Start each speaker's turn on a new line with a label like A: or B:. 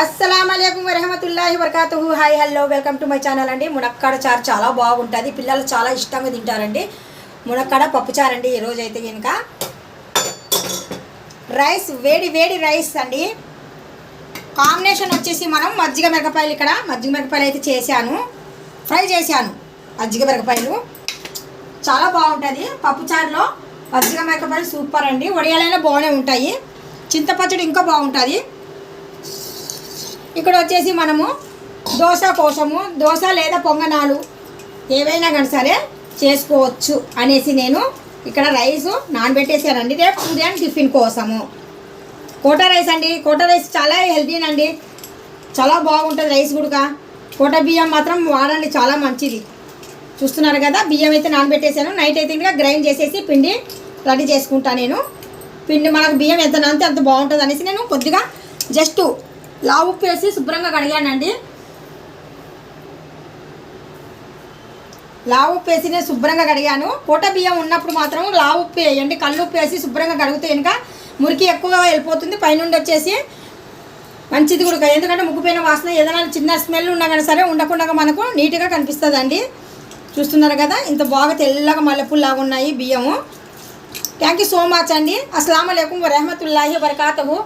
A: అస్సలం అయికం వరహమతుల్లాహి వరకాతు hi hello welcome to my channel అండి. మునక్కాడ చారు చాలా బాగుంటుంది. పిల్లలు చాలా ఇష్టంగా తింటారండి. మునక్కాడ పప్పుచారు అండి ఈరోజు అయితే కనుక రైస్ వేడి వేడి రైస్ అండి. కాంబినేషన్ వచ్చేసి మనం మజ్జిగ మిరపకాయలు ఇక్కడ. మజ్జిగ మిరపకాయలు అయితే చేశాను. ఫ్రై చేశాను మజ్జిగ మిరపకాయలు. చాలా బాగుంటుంది. పప్పుచారులో మజ్జిగ మిరపకాయలు సూపర్ అండి. వడియాలైనా బాగానే ఉంటాయి. చింతపచ్చడి ఇంకా బాగుంటుంది. ఇక్కడ వచ్చేసి మనము దోశ కోసము దోశ లేదా పొంగనాలు ఏవైనా కానీ సరే చేసుకోవచ్చు అనేసి నేను ఇక్కడ రైస్ నానబెట్టేసానండి. రేపు ఉదయం టిఫిన్ కోసము. కోటా రైస్ అండి. కోటా రైస్ చాలా హెల్తీనండి చాలా బాగుంటుంది రైస్ కూడా కోట బియ్యం మాత్రం వాడండి చాలా మంచిది. చూస్తున్నారు కదా బియ్యం అయితే నానబెట్టేసాను. నైట్ అయితే ఇంకా గ్రైండ్ చేసేసి పిండి రెడీ చేసుకుంటా నేను. పిండి మనకు బియ్యం ఎంత నానితే అంత బాగుంటుంది అనేసి నేను కొద్దిగా జస్ట్ లావు ఉప్పు వేసి శుభ్రంగా కడిగానండి. లావు ఉప్పు వేసి నేను శుభ్రంగా కడిగాను. పూట బియ్యం ఉన్నప్పుడు మాత్రం లావు ఉప్పు వేయండి కళ్ళు ఉప్పు వేసి శుభ్రంగా కడిగితే కనుక మురికి ఎక్కువగా వెళ్ళిపోతుంది. పైనుండి వచ్చేసి మంచిది కూడా ఎందుకంటే ముగ్గుపోయిన వాసన ఏదైనా చిన్న స్మెల్ ఉన్నా కానీ సరే ఉండకుండా మనకు నీట్గా కనిపిస్తుందండి. చూస్తున్నారు కదా ఇంత బాగా తెల్లగా మల్లెపూల్లాగా ఉన్నాయి బియ్యము. థ్యాంక్ యూ సో మచ్ అండి. అస్సలం అయికం వరహమతుల్లాహి వరకాతహు